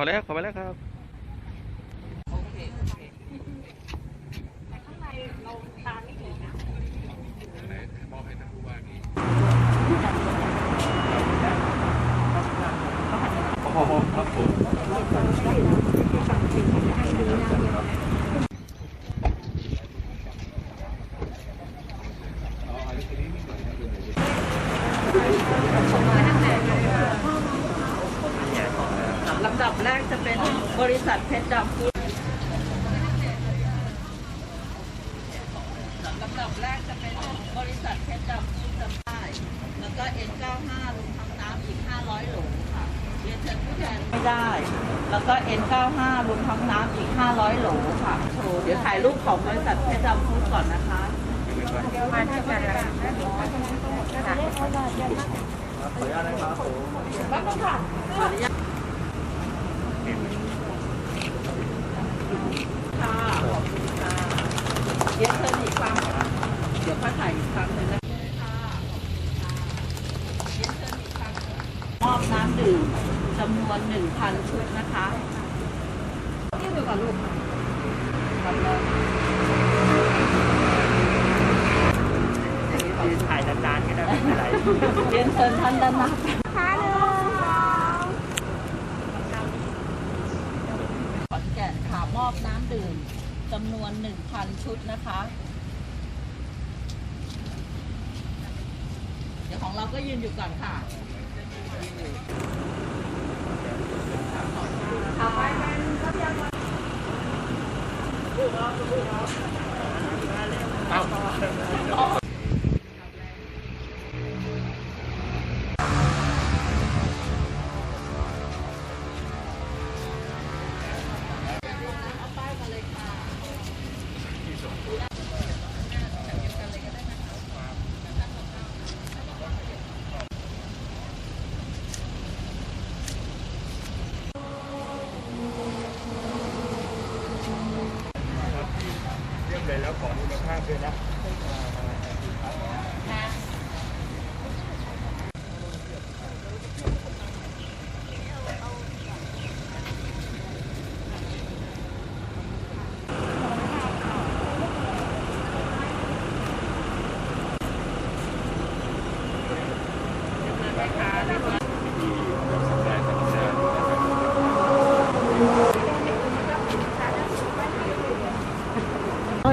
อแล้วขอไปแล้วครับลำดับแรกจะเป็นบริษัทเพชรดำฟู้ดลำดับแรกจะเป็นบริษัทเพชรดำฟู้ดจำได้แล้วก็ N95 ลงทางน้ำอีก 500 โหลค่ะเรียนเชิญผู้แทนไม่ได้ แล้วก็ N95 ลงทางน้ำอีก 500 โหลค่ะโชว์เดี๋ยวถ่ายรูปของบริษัทเพชรดำฟู้ดก่อนนะคะมาที่กันละค่ะขอบ คุณค่ะเรียนเชิญอีกครั้งค่ะเดี๋ยวค่อยถ่ายอีกครั้งหนึ่งนะคะค่ะเรียนเชิญอีกครั้งมอบน้ำดื่มจำนวน1,000ชุดนะคะนี่ดูก่อนลูกค่ะทำเลยถ่ายนานๆก็ได้ไม่เป็นไร เรียนเชิญท่านด้านหน้าขอนแก่นค่ะ มอบน้ำดื่มจำนวน 1,000 ชุดนะคะ เดี๋ยวของเราก็ยืนอยู่ก่อนค่ะเรี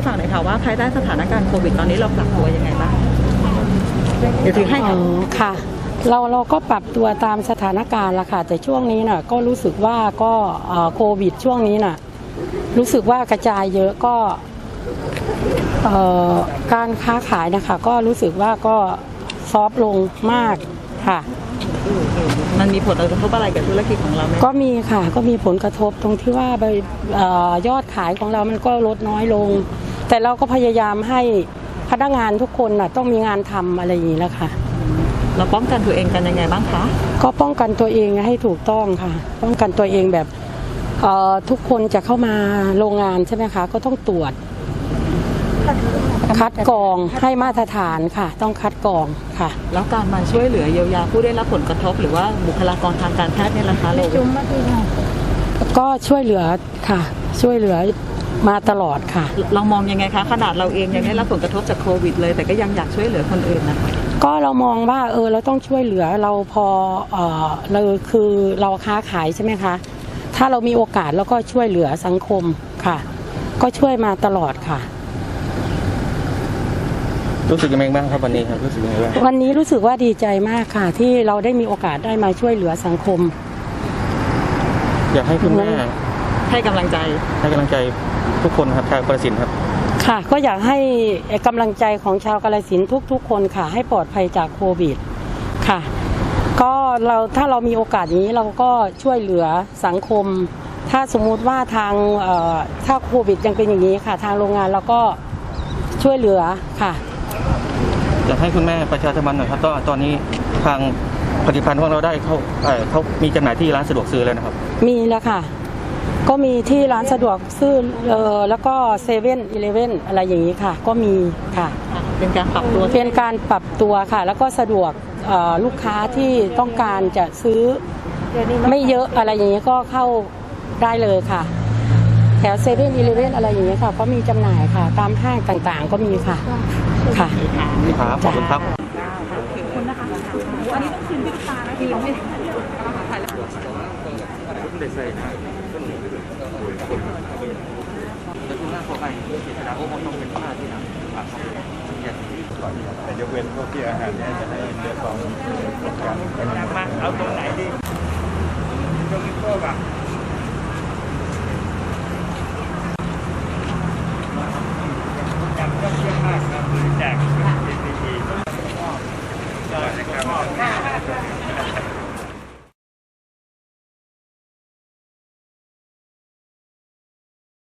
ให้ฟังหน่อยค่ะว่าภายใต้สถานการณ์โควิดตอนนี้เราปรับตัวยังไงบ้างเดี๋ยวถือให้อ๋ค่ะอค่ะ เราเราก็ปรับตัวตามสถานการณ์ละค่ะ แต่ช่วงนี้น่ะก็รู้สึกว่าก็เอ่อโควิดช่วงนี้น่ะรู้สึกว่ากระจายเยอะก็เอ่อการค้าขายนะคะ ก็รู้สึกว่าก็ซอฟต์ลงมากค่ะ มันมีผลกระทบอะไรกับธุรกิจของเราไหมก็มีค่ะ ก็มีผลกระทบตรงที่ว่าใบเอ่อยอดขายของเรามันก็ลดน้อยลง แต่เราก็พยายามให้พนักงานทุกคนน่ะต้องมีงานทำอะไรอย่างนี้แหละค่ะ เราป้องกันตัวเองกันยังไงบ้างคะ ก็ป้องกันตัวเองให้ถูกต้องค่ะ ป้องกันตัวเองแบบเอ่อทุกคนจะเข้ามาโรงงานใช่ไหมคะ ก็ต้องตรวจ คัดกรองให้มาตรฐานค่ะ ต้องคัดกรองค่ะ แล้วการมาช่วยเหลือเยียวยาผู้ได้รับผลกระทบ หรือว่าบุคลากรทางการแพทย์เนี่ยนะคะเราก็ช่วยเหลือค่ะ ช่วยเหลือ มาตลอดค่ะ เรามองยังไงคะ ขนาดเราเองยังได้รับผลกระทบจากโควิดเลย แต่ก็ยังอยากช่วยเหลือคนอื่นนะคะก็เรามองว่าเออเราต้องช่วยเหลือเราพอเออเราคือเราค้าขายใช่ไหมคะ ถ้าเรามีโอกาสเราก็ช่วยเหลือสังคมค่ะ ก็ช่วยมาตลอดค่ะ รู้สึกยังไงบ้างครับวันนี้ครับรู้สึกยังไงบ้างวันนี้รู้สึกว่าดีใจมากค่ะ ที่เราได้มีโอกาสได้มาช่วยเหลือสังคม อยากให้คุณแม่ ให้กำลังใจ ให้กำลังใจทุกคนครับชาวกระสินธุ์ครับ ค่ะ ก็อยากให้กำลังใจของชาวกาลสินธุ์ทุก ๆ คนค่ะ ให้ปลอดภัยจากโควิดค่ะ ก็เราถ้าเรามีโอกาสอย่างนี้เราก็ช่วยเหลือสังคม ถ้าสมมุติว่าทางเอ่อถ้าโควิดยังเป็นอย่างนี้ค่ะ ทางโรงงานเราก็ช่วยเหลือค่ะ อยากให้คุณแม่ประชาสัมพันธ์หน่อยครับตอนตอนนี้ทางผลิตภัณฑ์ของเราได้เข้าเอ่อเขามีจำหน่ายที่ร้านสะดวกซื้อแล้วนะครับ มีแล้วค่ะ ก็มีที่ร้านสะดวกซื้อเอ่อแล้วก็เซเว่นอีเลเว่นอะไรอย่างนี้ค่ะ ก็มีค่ะ เป็นการปรับตัวเป็นการปรับตัวค่ะ แล้วก็สะดวกเอ่อลูกค้าที่ต้องการจะซื้อไม่เยอะอะไรอย่างนี้ก็เข้าได้เลยค่ะ แถวเซเว่นอีเลเว่นอะไรอย่างนี้ค่ะก็มีจำหน่ายค่ะ ตามห้างต่างๆก็มีค่ะ ค่ะครับขอบคุณครับแขึ้นไปใส่นะก็หนุ่มขึ้นแต่ยกเว้นพวกที่อาหารเนี่ยจะให้เลือกของการมาเอาตรงไหนดีตรงนี้ก็แบบ